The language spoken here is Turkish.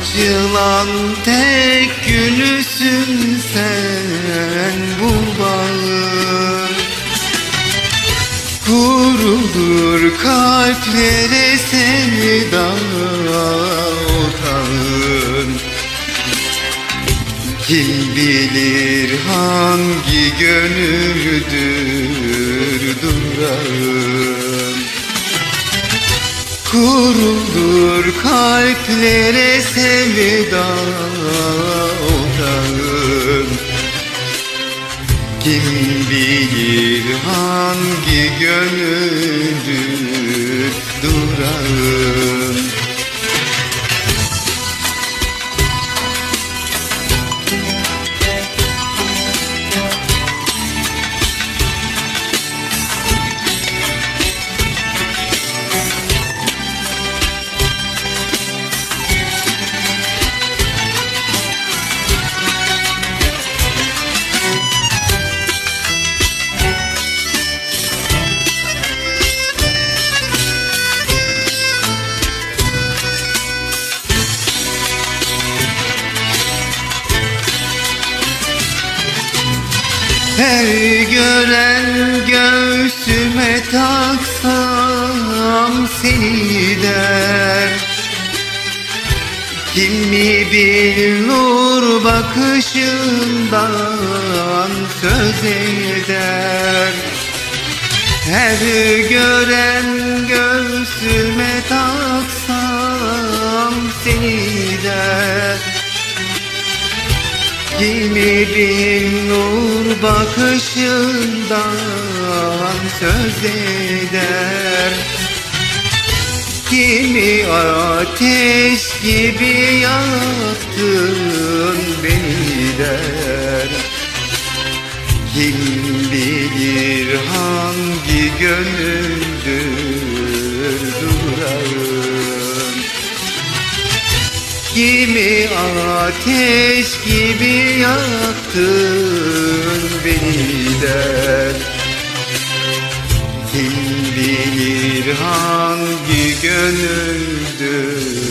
Açılan tek gülüsün sen bu bağın. Kurulur kalplere sevda otağın Kim bilir hangi gönüldür durağın Kurulur kalplere sevda otağın. Kim bilir hangi gönüldür Her gören göğsüme taksam seni der. Kimi bil nur bakışından söz eder. Her gören göğsüme Bin nur bakışından söz eder. Kimi ateş gibi yaktın beni der. Kim bilir hangi gönüldür Kimi ateş gibi yaktın beni der Kim bilir hangi gönüldür